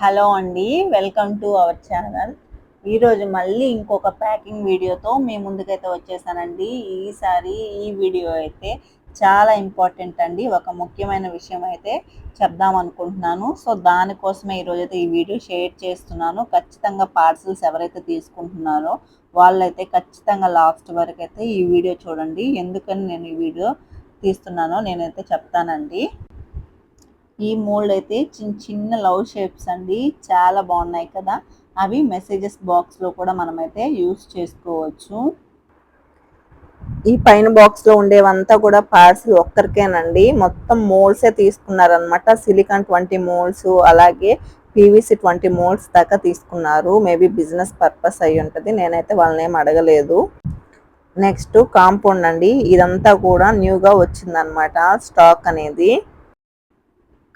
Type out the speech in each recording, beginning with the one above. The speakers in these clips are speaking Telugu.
హలో అండి వెల్కమ్ టు అవర్ ఛానల్. ఈరోజు మళ్ళీ ఇంకొక ప్యాకింగ్ వీడియోతో మీ ముందుకైతే వచ్చేసానండి. ఈసారి ఈ వీడియో అయితే చాలా ఇంపార్టెంట్ అండి. ఒక ముఖ్యమైన విషయం అయితే చెప్దాం అనుకుంటున్నాను. సో దానికోసమే ఈరోజు అయితే ఈ వీడియో షేర్ చేస్తున్నాను. ఖచ్చితంగా పార్సల్స్ ఎవరైతే తీసుకుంటున్నారో వాళ్ళైతే ఖచ్చితంగా లాస్ట్ వరకు అయితే ఈ వీడియో చూడండి. ఎందుకని నేను ఈ వీడియో తీస్తున్నానో నేనైతే చెప్తానండి. ఈ మోల్డ్ అయితే చిన్న చిన్న లవ్ షేప్స్ అండి. చాలా బాగున్నాయి కదా. అవి మెసేజెస్ బాక్స్లో కూడా మనమైతే యూస్ చేసుకోవచ్చు. ఈ పైన బాక్స్లో ఉండేవంతా కూడా పార్సిల్ ఒక్కరికేనండి. మొత్తం మోల్డ్సే తీసుకున్నారనమాట సిలికాన్ ట్వంటీ మోల్డ్స్ అలాగే పీవీసీ ట్వంటీ మోల్డ్స్ దాకా తీసుకున్నారు. మేబీ బిజినెస్ పర్పస్ అయి ఉంటుంది. నేనైతే వాళ్ళని ఏం అడగలేదు. నెక్స్ట్ కాంపౌండ్ అండి. ఇదంతా కూడా న్యూగా వచ్చిందనమాట స్టాక్ అనేది.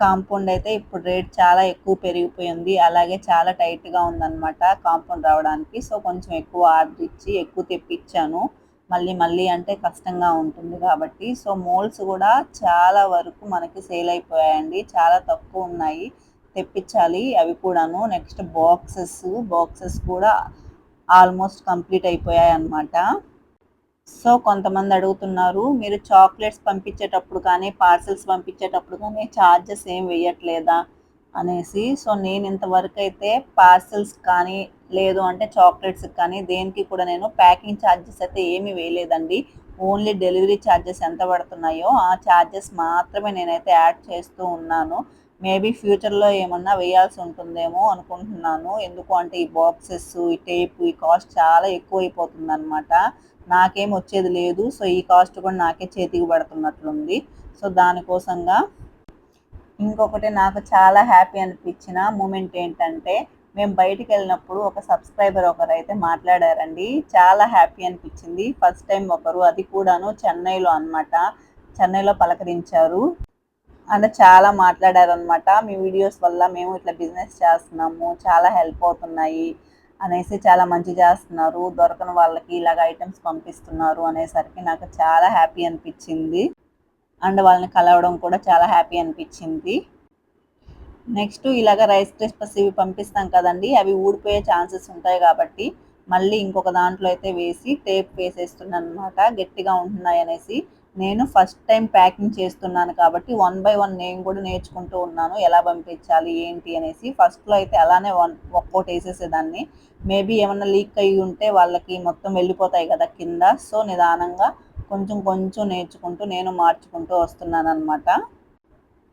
కాంపౌండ్ అయితే ఇప్పుడు రేట్ చాలా ఎక్కువ పెరిగిపోయింది. అలాగే చాలా టైట్గా ఉందన్నమాట కాంపౌండ్ రావడానికి. సో కొంచెం ఎక్కువ ఆర్డర్ ఇచ్చి ఎక్కువ తెప్పించాను. మళ్ళీ మళ్ళీ అంటే కష్టంగా ఉంటుంది కాబట్టి. సో మోల్స్ కూడా చాలా వరకు మనకి సేల్ అయిపోయాయండి. చాలా తక్కువ ఉన్నాయి. తెప్పించాలి అవి కూడాను. నెక్స్ట్ బాక్సెస్ బాక్సెస్ కూడా ఆల్మోస్ట్ కంప్లీట్ అయిపోయాయి అన్నమాట సో కొంతమంది అడుగుతున్నారు మీరు చాక్లెట్స్ పంపించేటప్పుడు కానీ పార్సెల్స్ పంపించేటప్పుడు కానీ ఛార్జెస్ ఏం వేయట్లేదా అనేసి. సో నేను ఇంతవరకు అయితే పార్సెల్స్ కానీ లేదు అంటే చాక్లెట్స్ కానీ దేనికి కూడా నేను ప్యాకింగ్ ఛార్జెస్ అయితే ఏమీ వేయలేదండి. ఓన్లీ డెలివరీ ఛార్జెస్ ఎంత పడుతున్నాయో ఆ ఛార్జెస్ మాత్రమే నేనైతే యాడ్ చేస్తూ ఉన్నాను. మేబీ ఫ్యూచర్లో ఏమన్నా వేయాల్సి ఉంటుందేమో అనుకుంటున్నాను. ఎందుకు అంటే ఈ బాక్సెస్ ఈ టేప్ ఈ కాస్ట్ చాలా ఎక్కువ అయిపోతుంది అనమాట నాకేం వచ్చేది లేదు. సో ఈ కాస్ట్ కూడా నాకే చేతికి పడుతున్నట్లుంది. సో దానికోసంగా ఇంకొకటి నాకు చాలా హ్యాపీ అనిపించిన మూమెంట్ ఏంటంటే మేము బయటికి వెళ్ళినప్పుడు ఒక సబ్స్క్రైబర్ ఒకరు అయితే మాట్లాడారండి. చాలా హ్యాపీ అనిపించింది. ఫస్ట్ టైం ఒకరు అది కూడాను చెన్నైలో అనమాట చెన్నైలో పలకరించారు. అంటే చాలా మాట్లాడారనమాట మీ వీడియోస్ వల్ల మేము ఇట్లా బిజినెస్ చేస్తున్నాము చాలా హెల్ప్ అవుతున్నాయి. అనేసి చాలా మంచి చేస్తున్నారు. దొరకని వాళ్ళకి ఇలాగ ఐటమ్స్ పంపిస్తున్నారు అనేసరికి నాకు చాలా హ్యాపీ అనిపించింది. అండ్ వాళ్ళని కలవడం కూడా చాలా హ్యాపీ అనిపించింది. నెక్స్ట్ ఇలాగ రైస్ క్రిస్పస్ ఇవి పంపిస్తాం కదండి. అవి ఊడిపోయే ఛాన్సెస్ ఉంటాయి కాబట్టి మళ్ళీ ఇంకొక దాంట్లో అయితే వేసి టేప్ వేసేస్తున్నాను అనమాట గట్టిగా ఉంటున్నాయి అనేసి నేను ఫస్ట్ టైం ప్యాకింగ్ చేస్తున్నాను కాబట్టి వన్ బై వన్ నేను కూడా నేర్చుకుంటూ ఉన్నాను. ఎలా పంపించాలి ఏంటి అనేసి ఫస్ట్లో అయితే అలానే వన్ ఒక్కోటి వేసేసేదాన్ని. మేబీ ఏమన్నా లీక్ అయ్యి ఉంటే వాళ్ళకి మొత్తం వెళ్ళిపోతాయి కదా కింద. సో నిదానంగా కొంచెం కొంచెం నేర్చుకుంటూ నేను మార్చుకుంటూ వస్తున్నాను అనమాట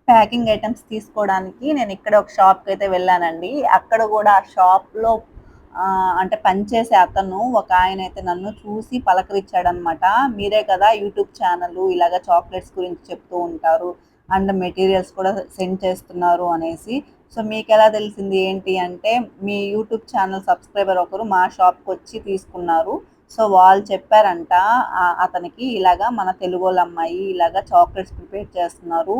ప్యాకింగ్ ఐటమ్స్ తీసుకోవడానికి నేను ఇక్కడ ఒక షాప్కి అయితే వెళ్ళానండి. అక్కడ కూడా ఆ షాప్లో అంటే పనిచేసే అతను ఒక ఆయన అయితే నన్ను చూసి పలకరించాడనమాట మీరే కదా యూట్యూబ్ ఛానల్ ఇలాగ చాక్లెట్స్ గురించి చెప్తూ ఉంటారు అండ్ మెటీరియల్స్ కూడా సెండ్ చేస్తున్నారు అనేసి. సో మీకు ఎలా తెలిసింది ఏంటి అంటే మీ యూట్యూబ్ ఛానల్ సబ్స్క్రైబర్ ఒకరు మా షాప్కి వచ్చి తీసుకున్నారు. సో వాళ్ళు చెప్పారంట అతనికి ఇలాగా మన తెలుగు వాళ్ళ అమ్మాయి ఇలాగా చాక్లెట్స్ ప్రిపేర్ చేస్తున్నారు.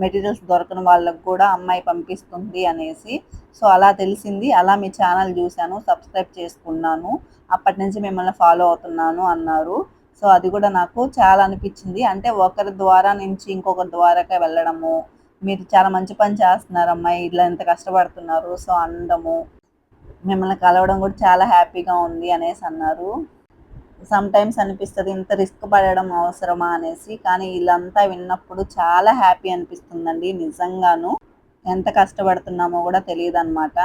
మెటీరియల్స్ దొరకని వాళ్ళకు కూడా అమ్మాయి పంపిస్తుంది అనేసి. సో అలా తెలిసింది. అలా మీ ఛానల్ చూశాను సబ్స్క్రైబ్ చేసుకున్నాను. అప్పటి నుంచి మిమ్మల్ని ఫాలో అవుతున్నాను అన్నారు. సో అది కూడా నాకు చాలా అనిపించింది. అంటే ఒకరి ద్వారా నుంచి ఇంకొకరి ద్వారాకే వెళ్ళడము. మీరు చాలా మంచి పని చేస్తున్నారు అమ్మాయి ఇట్లా ఎంత కష్టపడుతున్నారు. సో అందము. మిమ్మల్ని కలవడం కూడా చాలా హ్యాపీగా ఉంది అనేసి అన్నారు. సమ్ టైమ్స్ అనిపిస్తుంది ఇంత రిస్క్ పడడం అవసరమా అనేసి. కానీ వీళ్ళంతా విన్నప్పుడు చాలా హ్యాపీ అనిపిస్తుందండి నిజంగాను. ఎంత కష్టపడుతున్నామో కూడా తెలియదు అనమాట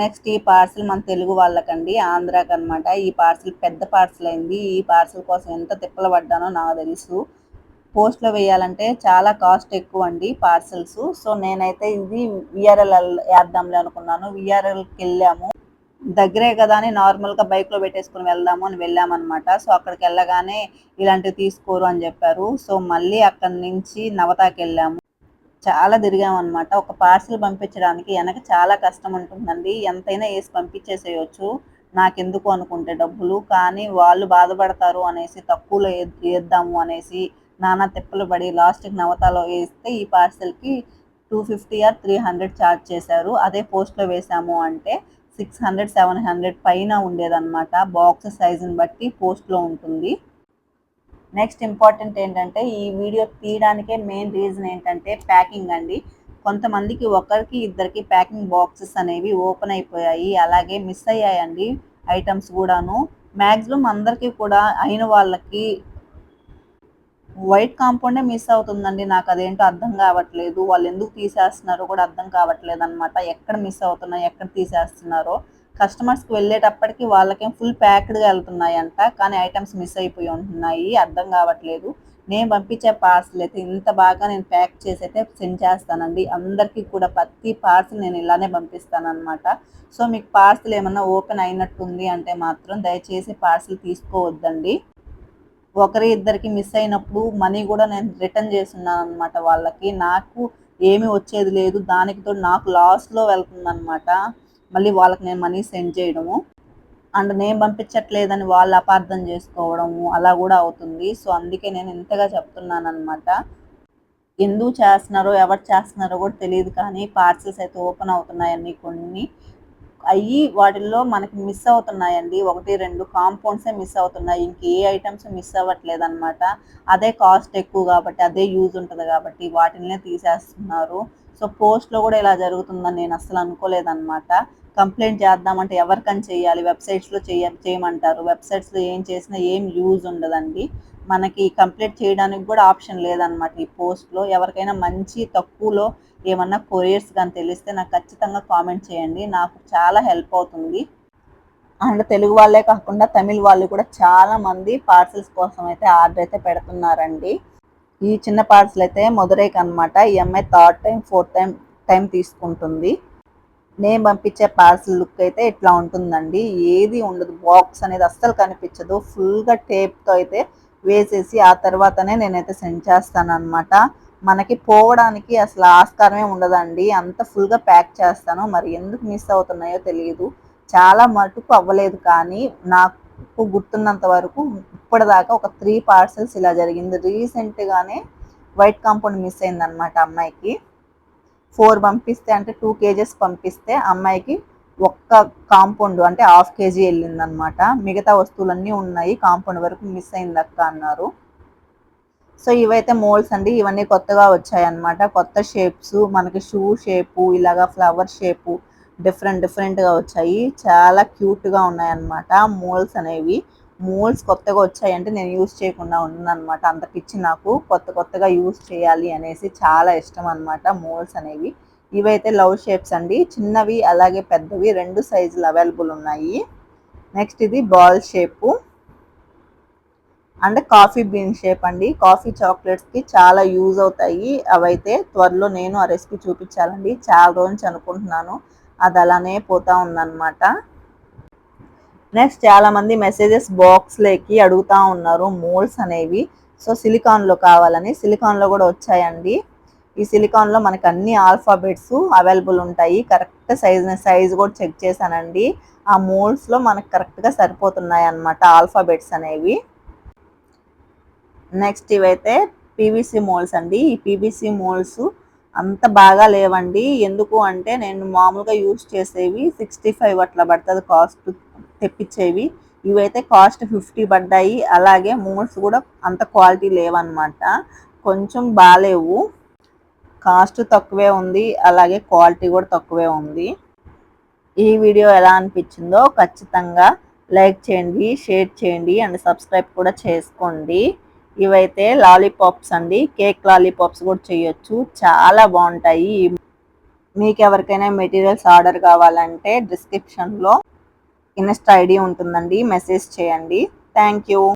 నెక్స్ట్ ఈ పార్సిల్ మన తెలుగు వాళ్ళకండి ఆంధ్రాకి అనమాట ఈ పార్సిల్ పెద్ద పార్సిల్ అయింది. ఈ పార్సిల్ కోసం ఎంత తిప్పలు పడ్డానో నాకు తెలుసు. పోస్ట్లో వేయాలంటే చాలా కాస్ట్ ఎక్కువ అండి పార్సిల్స్ సో నేనైతే ఇది విఆర్ఎల్ వేద్దాంలే అనుకున్నాను. విఆర్ఎల్కి వెళ్ళాము. దగ్గరే కదా అని నార్మల్గా బైక్లో పెట్టేసుకుని వెళ్దాము అని వెళ్ళామన్నమాట. సో అక్కడికి వెళ్ళగానే ఇలాంటివి తీసుకోరు అని చెప్పారు. సో మళ్ళీ అక్కడి నుంచి నవతాకి వెళ్ళాము. చాలా తిరిగామన్నమాట. ఒక పార్సిల్ పంపించడానికి వెనక చాలా కష్టం ఉంటుందండి. ఎంతైనా వేసి పంపించేసేయచ్చు. నాకెందుకు అనుకుంటే డబ్బులు? కానీ వాళ్ళు బాధపడతారు అనేసి తక్కువలో వేద్దాము అనేసి నానా తిప్పలు పడి లాస్ట్కి నవతాలో వేస్తే ఈ పార్సిల్కి two fifty or three hundred charge చేశారు. అదే పోస్ట్లో వేసాము అంటే సిక్స్ హండ్రెడ్ సెవెన్ హండ్రెడ్ పైన ఉండేదన్నమాట. బాక్స్ సైజుని బట్టి పోస్ట్లో ఉంటుంది. నెక్స్ట్ ఇంపార్టెంట్ ఏంటంటే ఈ వీడియో తీయడానికే మెయిన్ రీజన్ ఏంటంటే ప్యాకింగ్ అండి. కొంతమందికి ఒకరికి ఇద్దరికి ప్యాకింగ్ బాక్సెస్ అనేవి ఓపెన్ అయిపోయాయి. అలాగే మిస్ అయ్యాయండి ఐటమ్స్ కూడాను. మ్యాక్సిమం అందరికీ కూడా అయిన వాళ్ళకి వైట్ కాంపౌండే మిస్ అవుతుందండి. నాకు అదేంటో అర్థం కావట్లేదు. వాళ్ళు ఎందుకు తీసేస్తున్నారో కూడా అర్థం కావట్లేదు అనమాట ఎక్కడ మిస్ అవుతున్నాయి ఎక్కడ తీసేస్తున్నారో. కస్టమర్స్కి వెళ్ళేటప్పటికి వాళ్ళకేం ఫుల్ ప్యాక్డ్గా వెళ్తున్నాయంట. కానీ ఐటమ్స్ మిస్ అయిపోయి ఉంటున్నాయి. అర్థం కావట్లేదు. నేను పంపించే పార్సల్ అయితే ఇంత బాగా నేను ప్యాక్ చేసి అయితే సెండ్ చేస్తానండి. అందరికీ కూడా ప్రతి పార్సల్ నేను ఇలానే పంపిస్తాను అనమాట సో మీకు పార్సల్ ఏమన్నా ఓపెన్ అయినట్టుంది అంటే మాత్రం దయచేసి పార్సల్ తీసుకోవద్దండి. ఒకరి ఇద్దరికి మిస్ అయినప్పుడు మనీ కూడా నేను రిటర్న్ చేస్తున్నాను అనమాట వాళ్ళకి. నాకు ఏమి వచ్చేది లేదు. దానికి నాకు లాస్లో వెళ్తుందనమాట మళ్ళీ వాళ్ళకి నేను మనీ సెండ్ చేయడము. అండ్ నేను పంపించట్లేదని వాళ్ళు అపార్థం చేసుకోవడము అలా కూడా అవుతుంది. సో అందుకే నేను ఇంతగా చెప్తున్నాను అనమాట ఎందుకు చేస్తున్నారో ఎవరు చేస్తున్నారో కూడా తెలియదు కానీ పార్సల్స్ అయితే ఓపెన్ అవుతున్నాయని కొన్ని. అయ్యి వాటిల్లో మనకి మిస్ అవుతున్నాయండి. ఒకటి రెండు కాంపౌండ్సే మిస్ అవుతున్నాయి. ఇంకే ఐటమ్స్ మిస్ అవ్వట్లేదు అనమాట అదే కాస్ట్ ఎక్కువ కాబట్టి అదే యూజ్ ఉంటుంది కాబట్టి వాటినే తీసేస్తున్నారు. సో పోస్ట్లో కూడా ఇలా జరుగుతుందని నేను అసలు అనుకోలేదన్నమాట. కంప్లైంట్ చేద్దామంటే ఎవరికని చేయాలి? వెబ్సైట్స్లో చేయ చేయమంటారు. వెబ్సైట్స్లో ఏం చేసినా ఏం యూజ్ ఉండదండి. మనకి కంప్లీట్ చేయడానికి కూడా ఆప్షన్ లేదనమాట ఈ పోస్ట్లో. ఎవరికైనా మంచి తక్కువలో ఏమన్నా కొరియర్స్ కానీ తెలిస్తే నాకు ఖచ్చితంగా కామెంట్ చేయండి. నాకు చాలా హెల్ప్ అవుతుంది. అండ్ తెలుగు వాళ్ళే కాకుండా తమిళ్ వాళ్ళు కూడా చాలామంది పార్సల్స్ కోసం అయితే ఆర్డర్ అయితే పెడుతున్నారండి. ఈ చిన్న పార్సల్ అయితే మధురైకి అనమాట ఈ అమ్మాయి third time fourth time time తీసుకుంటుంది. నేను పంపించే పార్సల్ లుక్ అయితే ఇట్లా ఉంటుందండి. ఏది ఉండదు. బాక్స్ అనేది అస్సలు కనిపించదు. ఫుల్గా టేప్తో అయితే వేసేసి ఆ తర్వాతనే నేనైతే సెండ్ చేస్తాను అనమాట మనకి పోవడానికి అసలు ఆస్కారమే ఉండదండి. అంత ఫుల్గా ప్యాక్ చేస్తాను. మరి ఎందుకు మిస్ అవుతున్నాయో తెలియదు. చాలా మటుకు అవ్వలేదు కానీ నాకు గుర్తున్నంత వరకు ఇప్పటిదాకా ఒక త్రీ పార్సల్స్ ఇలా జరిగింది. రీసెంట్గానే వైట్ కాంపౌండ్ మిస్ అయిందనమాట అమ్మాయికి. ఫోర్ పంపిస్తే అంటే టూ కేజెస్ పంపిస్తే అమ్మాయికి ఒక్క కాంపౌండ్ అంటే హాఫ్ కేజీ వెళ్ళిందనమాట మిగతా వస్తువులన్నీ ఉన్నాయి కాంపౌండ్ వరకు మిస్ అయింది అక్క అన్నారు. సో ఇవైతే మోల్డ్స్ అండి. ఇవన్నీ కొత్తగా వచ్చాయన్నమాట. కొత్త షేప్స్ మనకి షూ షేపు ఇలాగా ఫ్లవర్ షేపు డిఫరెంట్ డిఫరెంట్గా వచ్చాయి. చాలా క్యూట్గా ఉన్నాయన్నమాట. మోల్స్ అనేవి. మోల్స్ కొత్తగా వచ్చాయంటే నేను యూస్ చేయకుండా ఉన్నానమాట అంత పిచ్చి నాకు. కొత్త కొత్తగా యూస్ చేయాలి అనేసి చాలా ఇష్టం అనమాట మోల్స్ అనేవి. ఇవైతే లవ్ షేప్స్ అండి. చిన్నవి అలాగే పెద్దవి రెండు సైజులు అవైలబుల్ ఉన్నాయి. నెక్స్ట్ ఇది ball shape. And coffee bean shape అండి. కాఫీ చాక్లెట్స్కి చాలా యూజ్ అవుతాయి. అవైతే త్వరలో నేను ఆ రెసిపీ చూపించాలండి. చాలా రోజు అనుకుంటున్నాను. అది అలానే పోతా ఉందన్నమాట. నెక్స్ట్ చాలామంది మెసేజెస్ బాక్స్లోకి అడుగుతూ ఉన్నారు మోల్డ్స్ అనేవి. సో సిలికాన్లో కావాలని. సిలికాన్లో కూడా వచ్చాయండి. ఈ సిలికాన్లో మనకు అన్ని ఆల్ఫాబెట్స్ అవైలబుల్ ఉంటాయి. కరెక్ట్ సైజ్ సైజ్ కూడా చెక్ చేశానండి. ఆ మోల్డ్స్లో మనకు కరెక్ట్గా సరిపోతున్నాయి అన్నమాట ఆల్ఫాబెట్స్ అనేవి. నెక్స్ట్ ఇవైతే పీవీసీ మోల్స్ అండి. ఈ పీవీసీ మోల్డ్స్ అంత బాగా లేవండి. ఎందుకు అంటే నేను మామూలుగా యూస్ చేసేవి సిక్స్టీ ఫైవ్ అట్లా పడుతుంది కాస్ట్ తెప్పించేవి. ఇవైతే కాస్ట్ ఫిఫ్టీ పడ్డాయి. అలాగే మోల్స్ కూడా అంత క్వాలిటీ లేవన్నమాట. కొంచెం బాగాలేవు కాస్ట్ తక్కువే ఉంది. అలాగే క్వాలిటీ కూడా తక్కువే ఉంది. ఈ వీడియో ఎలా అనిపించిందో ఖచ్చితంగా లైక్ చేయండి షేర్ చేయండి అండ్ సబ్స్క్రైబ్ కూడా చేసుకోండి. ఇవైతే లాలీపాప్స్ అండి. కేక్ లాలీపాప్స్ కూడా చేయొచ్చు. చాలా బాగుంటాయి. మీకు ఎవరికైనా మెటీరియల్స్ ఆర్డర్ కావాలంటే డిస్క్రిప్షన్లో ఇన్స్టా ఐడి ఉంటుందండి. మెసేజ్ చేయండి. Thank you.